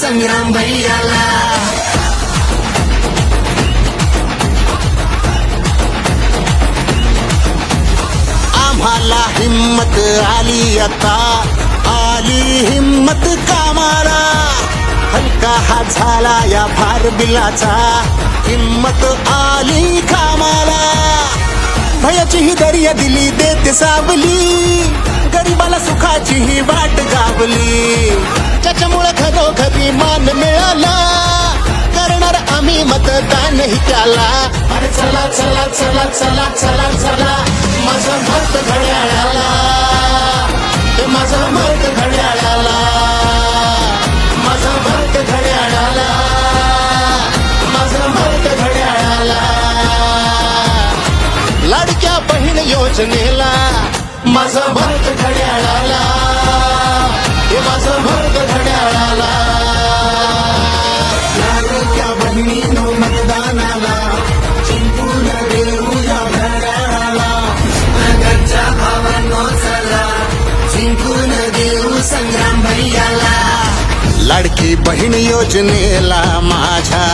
संग्राम भैयाला आम्हाला हिम्मत आली आता. आली हिम्मत कामाला. हलका हा झाला या फार बिलाचा. हिम्मत आली कामाला. भयाची ही दर्या दिली देते सावली गरीबाला सुखाची ही वाट गावली. त्याच्यामुळे खरोखरी मान मिळाला. करणार आम्ही मतदान ही त्याला. अरे चला चला चला चला चला चला. माझा मत घड्याळाला. ते माझं मत घड्याळाला. माझा मत घड्याळाला. माझं मत घड्याळाला. लाडक्या बहीण योजनेला भैयाला लाडकी बहीण योजनेला माझ्या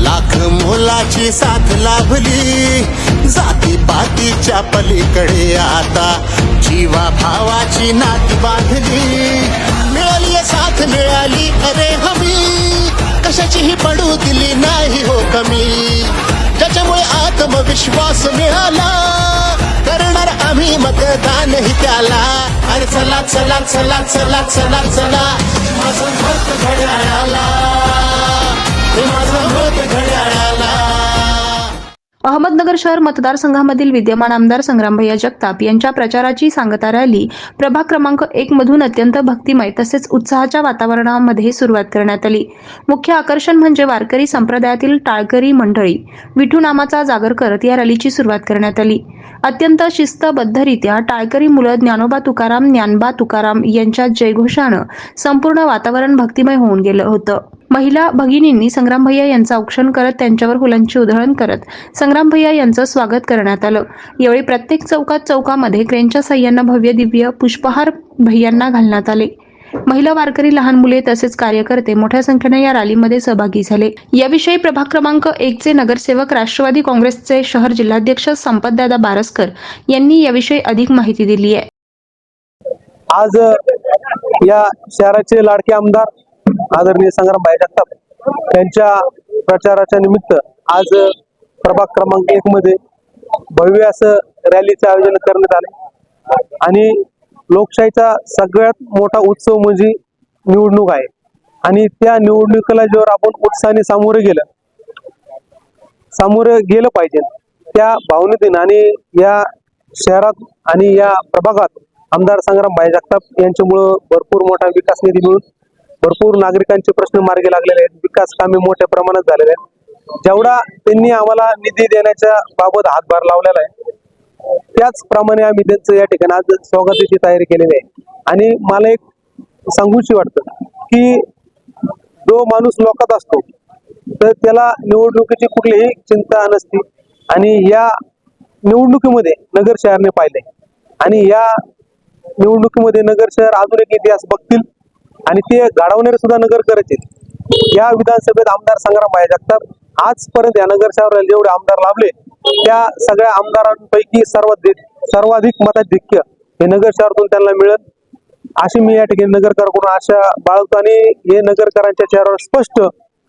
लाख मोलाची साथ लाभली. जाती पातीच्या पलीकडे आता जीवा भावाची नाती बांधली. मिळाली साथ मिळाली अरे हमी. कशाचीही पडू दिली नाही हो कमी. त्याच्यामुळे आत्मविश्वास मिळाला करणार आम्ही मतदानही त्याला. अरे चला चला चला चला चला चला. माझं मत घड्याळाला. माझं मत घड्याळा अहमदनगर शहर मतदारसंघामधील विद्यमान आमदार संग्रामभैया जगताप यांच्या प्रचाराची सांगता रॅली प्रभाग क्रमांक एक मधून अत्यंत भक्तिमय तसेच उत्साहाच्या वातावरणामध्ये सुरुवात करण्यात आली. मुख्य आकर्षण म्हणजे वारकरी संप्रदायातील टाळकरी मंडळी. विठू नामाचा जागर करत या रॅलीची सुरुवात करण्यात आली. अत्यंत शिस्तबद्धरित्या टाळकरी मुलं ज्ञानोबा तुकाराम ज्ञानबा तुकाराम यांच्या जयघोषानं संपूर्ण वातावरण भक्तिमय होऊन गेलं होतं. महिला भगिनींनी संग्राम भैया यांचं औक्षण करत त्यांच्यावर फुलांची उधळण करत संग्राम भैया यांचं स्वागत करण्यात आलं. यावेळी प्रत्येक चौकात चौकामध्ये क्रेनच्या सह्यांना भव्य दिव्य पुष्पहार भैयांना घालण्यात आले. महिला वारकरी लहान मुले तसेच कार्यकर्ते मोठ्या संख्येने या रॅलीमध्ये सहभागी झाले. याविषयी प्रभाग क्रमांक एकचे नगरसेवक राष्ट्रवादी काँग्रेसचे शहर जिल्हाध्यक्ष संपतदादा बारसकर यांनी याविषयी अधिक माहिती दिली आहे आज या शहराचे लाडके आमदार आदरणीय संग्रामभाई जगताप यांच्या प्रचाराच्या निमित्त आज प्रभाग क्रमांक एक मध्ये भव्य असं रॅलीचं आयोजन करण्यात आले. आणि लोकशाहीचा सगळ्यात मोठा उत्सव म्हणजे निवडणूक आहे. आणि त्या निवडणुकीला जेव्हा आपण उत्साहाने सामोरे गेलं सामोरे गेलं पाहिजे. त्या भावनेतून आणि या शहरात आणि या प्रभागात आमदार संग्राम भाई जगताप यांच्यामुळं भरपूर मोठा विकास निधी मिळून भरपूर नागरिकांचे प्रश्न मार्गी लागलेले आहेत. विकास कामे मोठ्या प्रमाणात झालेले आहेत. जेवढा त्यांनी आम्हाला निधी देण्याच्या बाबत हातभार लावलेला आहे त्याचप्रमाणे आम्ही त्यांचं या ठिकाणी आज स्वागताची तयारी केलेली आहे. आणि मला एक सांगूशी वाटतं की जो माणूस लोकात असतो तर त्याला निवडणुकीची कुठलीही चिंता नसती. आणि या निवडणुकीमध्ये नगर शहरने पाहिले. आणि या निवडणुकीमध्ये नगर शहर अजून एक इतिहास बघतील. आणि ते गाडवणारे सुद्धा नगर या विधानसभेत आमदार संग्राम भाई जगताप आजपर्यंत या नगर शहराला जेवढे आमदार लाभले त्या सगळ्या आमदारांपैकी सर्वाधिक सर्वाधिक मताधिक्य हे नगर शहरातून त्यांना मिळत अशी मी या ठिकाणी नगरकरांकडून आशा बाळगतो आणि हे नगरकरांच्या चेहऱ्यावर स्पष्ट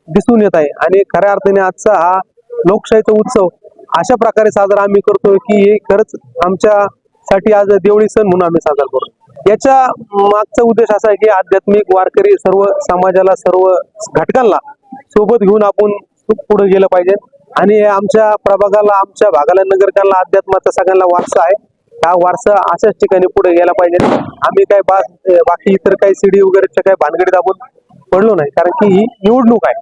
दिसून येत आहे. आणि खऱ्या अर्थाने आजचा हा लोकशाहीचा उत्सव अशा प्रकारे साजरा आम्ही करतोय की हे खरंच आमच्यासाठी आज देवळी सण म्हणून आम्ही साजरा करतो याच्या मागचा उद्देश असा आहे की आध्यात्मिक वारकरी सर्व समाजाला सर्व घटकांना सोबत घेऊन आपण पुढे गेलं पाहिजे. आणि आमच्या प्रभागाला आमच्या भागाला नगरकांना अध्यात्माचा सगळ्यांना वारसा आहे. हा वारसा अशाच ठिकाणी पुढे गेला पाहिजे. आम्ही काय बा बाकी इतर काही सीडी वगैरेच्या काही भानगडीत आपण पडलो नाही. कारण की ही निवडणूक आहे.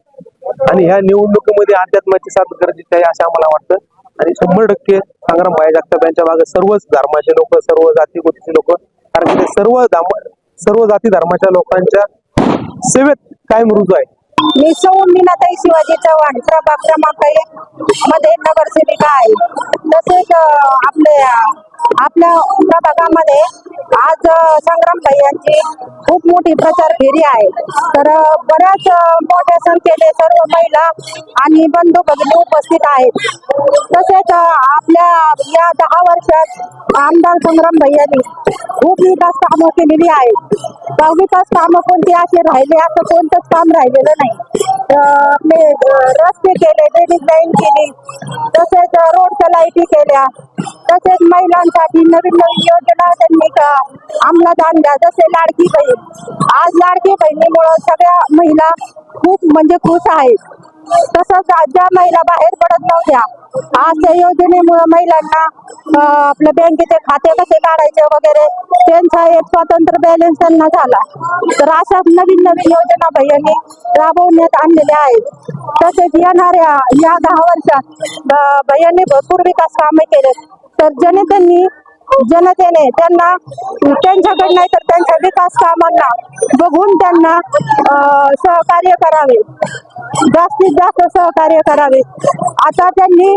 आणि ह्या निवडणुकीमध्ये अध्यात्माची साथ गरजेची आहे असं आम्हाला वाटतं. आणि शंभर टक्के संग्राम भाई जगताप यांच्या मागे सर्वच धर्माचे लोक सर्व जाती गोष्टीचे लोक कारण ते सर्व धर्म सर्व जाती धर्माच्या लोकांच्या सेवेत कायम रुजू आहे. मी सौ मीनाताई शिवाजी चव्हाण प्रभाग क्रमांक एक मध्ये नगरसेविका आहे. तसेच आपल्या आपले आपल्या प्रभागामध्ये आज संग्राम यांची खूप मोठी प्रचार फेरी आहे. तर बऱ्याच मोठ्या संख्येने सर्व महिला आणि बंधू भगिनी उपस्थित आहेत. तसेच आपल्या या दहा वर्षात आमदार संग्राम भैयांनी खूप विकास कामं केलेली आहेत. त्या विकास कामं कोणती असे राहिले? असं कोणतंच काम राहिलेलं नाही. रस्ते केले ड्रेनिंग लाईन केली. तसेच रोडच्या लाईटी केल्या. तसेच महिलांसाठी नवीन नवीन योजना त्यांनी क- अंमलात आणल्या जसे लाडकी बहीण. आज लाडकी बहिणीमुळं सगळ्या महिला खूप म्हणजे खुश आहेत. तसंच ज्या महिला बाहेर पडत नव्हत्या आज त्या योजनेमुळे महिलांना आपल्या बँकेचे खाते कसे काढायचे वगैरे त्यांचा एक स्वतंत्र बॅलन्स त्यांना झाला. तर अशाच नवीन नवीन योजना भैयांनी राबवण्यात आणलेल्या आहेत. तसेच येणाऱ्या या दहा वर्षात अं, भैयांनी भरपूर विकास कामे केले तर जनतेने जनतेने त्यांना त्यांच्याकडे नाही तर त्यांच्या विकास कामांना बघून त्यांना सहकार्य करावे. जास्तीत जास्त सहकार्य करावे. आता त्यांनी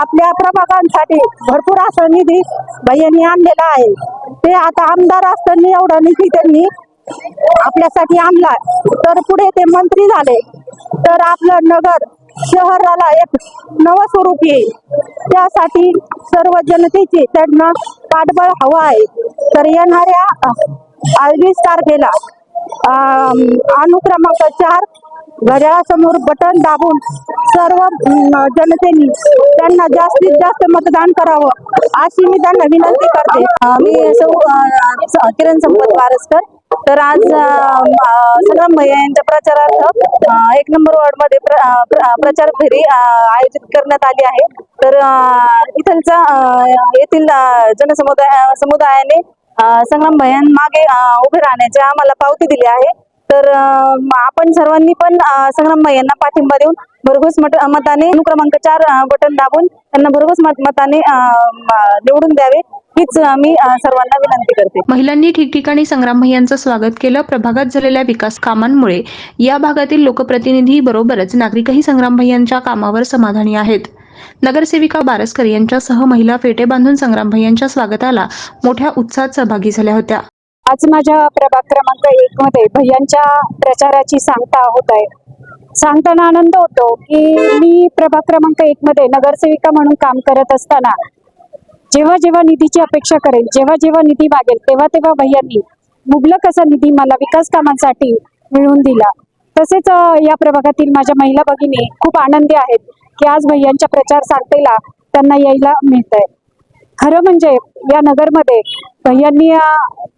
आपल्या प्रभागांसाठी भरपूर असा निधी भैयांनी आणलेला आहे. ते आता आमदार असताना एवढा निधी त्यांनी आपल्यासाठी आणला. तर पुढे ते मंत्री झाले. तर आपलं नगर शहराला एक नवं स्वरूप येईल. त्यासाठी सर्व जनतेची त्यांना पाठबळ हवं आहे. तर येणाऱ्या आळवीस तारखेला अनुक्रमांक चार घड्याळासमोर बटन दाबून सर्व जनतेनी जनतेने त्यांना जास्तीत जास्त मतदान करावं अशी मी त्यांना विनंती करते. मी सौ किरण संपत वारसकर. तर आज सगळ्या महिलांच्या प्रचारार्थ एक नंबर वॉर्डमध्ये प्रचार फेरी आयोजित करण्यात आली आहे. तर इथलचा येथील जनसमुदाय समुदायाने अं, संग्राम भैयां मागे उभे राहण्याची आम्हाला पावती दिली आहे. तर आपण सर्वांनी पण अं, संग्राम भैयांना पाठिंबा देऊन भरघोस मत मताने क्रमांक चार बटन दाबून त्यांना भरघोस मत मताने निवडून द्यावे. हीच अं, सर्वांना विनंती करते. महिलांनी ठिकठिकाणी संग्राम भैयांचं स्वागत केलं. प्रभागात झालेल्या विकास कामांमुळे या भागातील लोकप्रतिनिधी बरोबरच नागरिकही संग्राम भैयांच्या कामावर समाधानी आहेत. नगरसेविका बारसकर यांच्यासह महिला फेटे बांधून संग्राम भैयांच्या स्वागताला मोठ्या उत्साहात सहभागी झाल्या होत्या. आज माझ्या प्रभाग क्रमांक एक मध्ये भैयांच्या प्रचाराची सांगता होत आहे. सांगताना आनंद होतो की मी प्रभाग क्रमांक एक मध्ये नगरसेविका म्हणून काम करत असताना जेव्हा जेव्हा निधीची अपेक्षा करेल जेव्हा जेव्हा निधी मागेल तेव्हा तेव्हा भैयांनी मुबलक असा निधी मला विकास कामांसाठी मिळवून दिला. तसेच या प्रभागातील माझ्या महिला भगिनी खूप आनंदी आहेत की आज भैयांच्या प्रचार सांगतेला त्यांना यायला मिळत आहे खरं म्हणजे या नगरमध्ये भैयांनी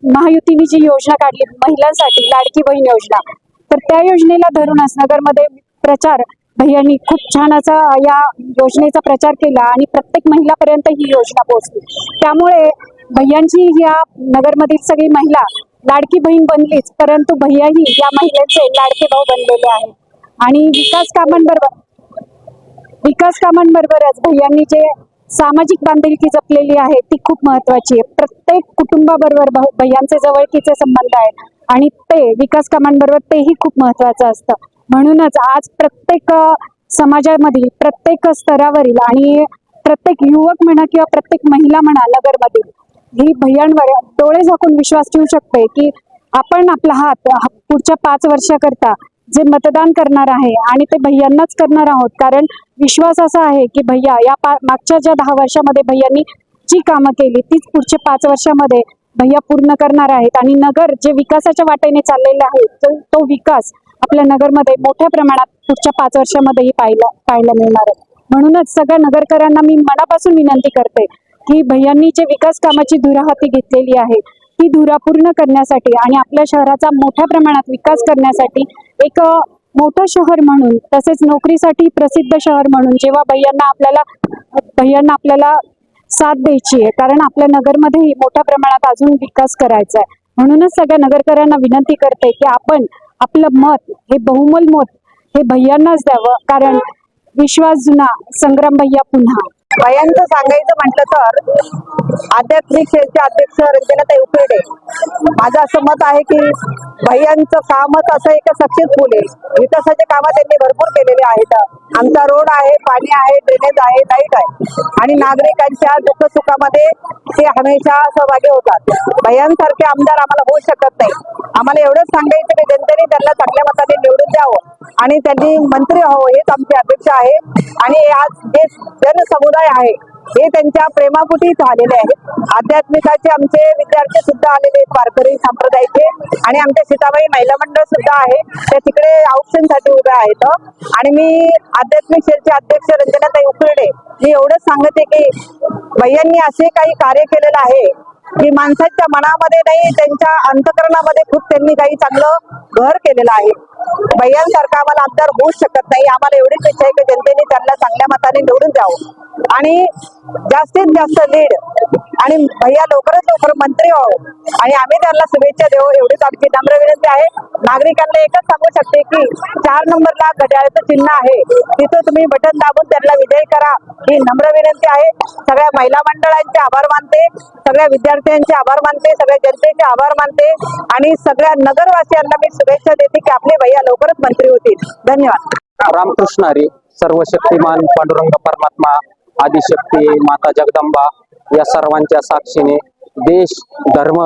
महायुतीने जी योजना काढली महिलांसाठी लाडकी बहीण योजना तर त्या योजनेला धरूनच नगरमध्ये प्रचार भैयांनी खूप छान असा या योजनेचा प्रचार केला आणि प्रत्येक महिलापर्यंत ही योजना पोहोचली. त्यामुळे भैयांची या नगरमधील सगळी महिला लाडकी बहीण बनलीच परंतु भैयाही या महिलांचे लाडके भाऊ बनलेले आहेत. आणि विकास कामांबरोबर विकास कामांबरोबरच भैयांनी जे सामाजिक बांधिलकी जपलेली आहे ती खूप महत्वाची आहे. प्रत्येक कुटुंबाबरोबर भैयांचे जवळकीचे संबंध आहेत आणि ते विकास कामांबरोबर तेही खूप महत्वाचं असतं. म्हणूनच आज प्रत्येक समाजामधील प्रत्येक स्तरावरील आणि प्रत्येक युवक म्हणा किंवा प्रत्येक महिला म्हणा नगरमधील ही भैयांवर डोळे झाकून विश्वास ठेवू शकते की आपण आपला हात पुढच्या पाच वर्षाकरता जे मतदान करणार आहे आणि ते भैयांनाच करणार आहोत. कारण विश्वास असा आहे की भैया या पा मागच्या ज्या दहा वर्षामध्ये भैयांनी जी कामं केली तीच पुढच्या पाच वर्षामध्ये भैया पूर्ण करणार आहेत. आणि नगर जे विकासाच्या वाटेने चाललेलं आहे तो- तो विकास आपल्या नगरमध्ये मोठ्या प्रमाणात पुढच्या पाच वर्षामध्येही पाहायला पाहायला मिळणार आहे. म्हणूनच सगळ्या नगरकरांना मी मनापासून विनंती करते की भैयांनी जे विकास कामाची धुरा हाती घेतलेली आहे ती धुरा पूर्ण करण्यासाठी आणि आपल्या शहराचा मोठ्या प्रमाणात विकास करण्यासाठी एक मोठं शहर म्हणून तसेच नोकरीसाठी प्रसिद्ध शहर म्हणून जेव्हा भैयांना आपल्याला भैयांना आपल्याला साथ द्यायची आहे कारण आपल्या नगरमध्येही मोठ्या प्रमाणात अजून विकास करायचा आहे. म्हणूनच सगळ्या नगरकरांना विनंती करते की आपण आपलं मत हे बहुमोल मत हे भैयांनाच द्यावं. कारण विश्वास जुना संग्राम भैया पुन्हा. भयांचं सांगायचं म्हटलं तर आध्यात्मिक सेलचे अध्यक्ष रंजनाताई उपेडे माझं असं मत आहे की भैयांचं कामच असं एक सक्सेसफुल आहे विकासाचे कामं त्यांनी भरपूर केलेले आहेत. आमचा रोड आहे पाणी आहे ड्रेनेज आहे लाइट आहे. आणि नागरिकांच्या दुःख सुखामध्ये ते हमेशा सहभागी होतात. भैयांसारखे आमदार आम्हाला होऊ शकत नाही. आम्हाला एवढंच सांगायचं की जनतेने त्यांना चांगल्या मताने निवडून द्यावं. आणि त्यांनी मंत्री व्हावं हेच आमची अपेक्षा आहे. आणि आज जे जनसमुदाय आहे. हे त्यांच्या प्रेमापुटी झालेले आहेत आध्यात्मिकाचे आमचे विद्यार्थी सुद्धा आलेले आहेत वारकरी संप्रदायाचे आणि आमच्या सीताबाई महिला मंडळ सुद्धा आहे. त्या तिकडे ऑप्शनसाठी उभ्या आहेत. आणि मी आध्यात्मिक शेरचे अध्यक्ष रंजनाताई उकरडे मी एवढंच सांगते की भैयांनी असे काही कार्य केलेलं आहे की माणसाच्या मनामध्ये नाही त्यांच्या अंतकरणामध्ये खूप त्यांनी काही चांगलं घर केलेलं आहे. भैयांसारखा आम्हाला आमदार होऊच शकत नाही. आम्हाला एवढीच इच्छा आहे की जनतेने त्यांना चांगल्या मताने निवडून द्यावं. आणि जास्तीत जास्त लीड आणि भैया लवकरात लवकर मंत्री व्हावं. आणि आम्ही त्यांना शुभेच्छा देऊ एवढीच आमची नम्र विनंती आहे. नागरिकांना एकच सांगू शकते की चार नंबरला घड्याळाचं चिन्ह आहे. तिथं तुम्ही बटन दाबून त्यांना विजयी करा. ही नम्र विनंती आहे. सगळ्या महिला मंडळांचे आभार मानते. सगळ्या विद्यार्थ्यांचे आभार मानते. सगळ्या जनतेचे आभार मानते. आणि सगळ्या नगरवासियांना मी शुभेच्छा देते की आपले भैया लवकरच मंत्री होतील. धन्यवाद. रामकृष्ण हरी सर्व शक्तिमान पांडुरंग परमात्मा आदिशक्ती माता जगदंबा या सर्वांच्या साक्षीने देश धर्म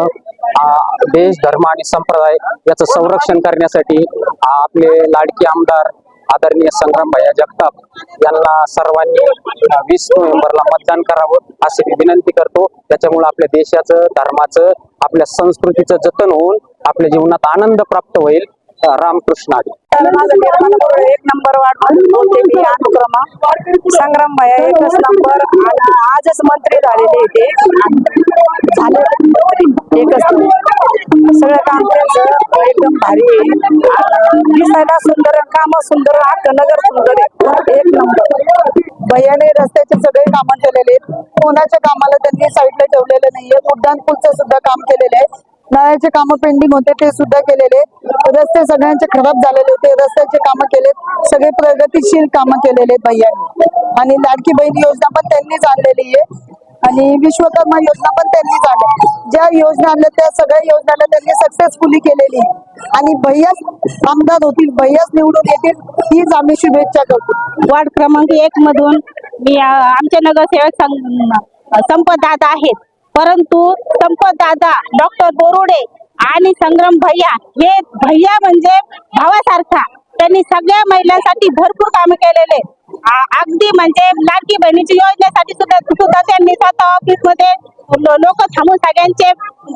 देश धर्म आणि संप्रदाय याचं संरक्षण करण्यासाठी आपले लाडके आमदार आदरणीय संग्राम भैया जगताप यांना सर्वांनी वीस नोव्हेंबरला मतदान करावं अशी मी विनंती करतो. त्याच्यामुळे आपल्या देशाचं धर्माचं आपल्या संस्कृतीचं जतन होऊन आपल्या जीवनात आनंद प्राप्त होईल. रामकृष्ण हरी एक नंबर वार्ड संग्राम भाया एकच नंबर. आजच मंत्री झालेले ते झाले एकच सगळं काम त्यांचं एकदम भारी आहे. दिसायला सुंदर काम सुंदर अख्खं नगर सुंदर आहे. एक नंबर. भैयाने रस्त्याचे सगळे कामं केलेले आहेत. कोणाच्या कामाला त्यांनी साईडला ठेवलेलं नाहीये. उड्डाण पुलचं सुद्धा काम केलेलं आहे. नळाचे कामं पेंडिंग होते ते सुद्धा केलेले. रस्ते सगळ्यांचे खराब झालेले होते. रस्त्याचे कामं केलेत. सगळे प्रगतीशील कामं केलेले भैयांनी. आणि लाडकी बहीण योजना पण त्यांनीच आणलेली आहे. आणि विश्वकर्मा योजना पण त्यांनीच आणली ज्या योजना आणल्या त्या सगळ्या योजनाला त्यांनी सक्सेसफुली केलेली आहे. आणि भैयाच आमदार होतील भैयाच निवडून येतील हीच आम्ही शुभेच्छा करतो. वार्ड क्रमांक एक मधून मी आमच्या आमचे नगरसेवक संपत आहेत. परंतु संपत दादा डॉक्टर बोरुडे आणि संग्राम भैया हे भैया म्हणजे भावासारखा. त्यांनी सगळ्या महिलांसाठी भरपूर कामे केलेले. अगदी म्हणजे लाडकी बहिणीची योजनेसाठी सुद्धा सुद्धा त्यांनी स्वतः ऑफिसमध्ये लोक थांबून सगळ्यांचे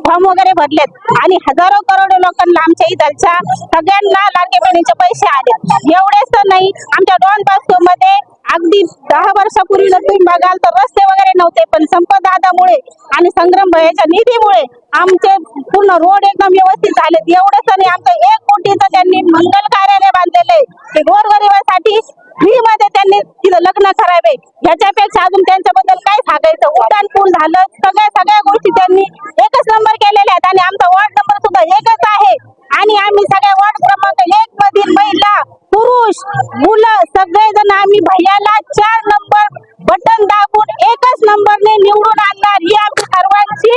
फॉर्म वगैरे भरलेत. आणि हजारो करोडो लोकांना आमच्या इथलच्या सगळ्यांना लाडकी बहिणीचे पैसे आले एवढेच नाही आमच्या डॉन बास्को मध्ये अगदी दहा वर्षापूर्वी जर तुम्ही बघाल तर रस्ते वगैरे नव्हते पण संपदादामुळे आणि संग्राम भयाच्या निधीमुळे आमचे पूर्ण रोड एकदम व्यवस्थित झालेत एवढंच नाही आमचं एक कोटीचं त्यांनी मंगल कार्यालय बांधलेले. ते गोरगरिबासाठी फ्री मध्ये त्यांनी तिथं लग्न करावे. ह्याच्यापेक्षा अजून त्यांच्याबद्दल काय सांगायचं? उड्डाण पूल झालं सगळ्या सगळ्या गोष्टी त्यांनी एकच नंबर केलेल्या आहेत आणि आमचा वॉर्ड नंबर सुद्धा एकच आहे. आणि आम्ही सगळ्या वॉर्ड क्रमांक एक मधील महिला पुरुष मुलं सगळेजण आम्ही भैयाला चार नंबर बटन दाबून एकच नंबरने निवडून आणणार. ही आमची सर्वांची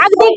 अगदी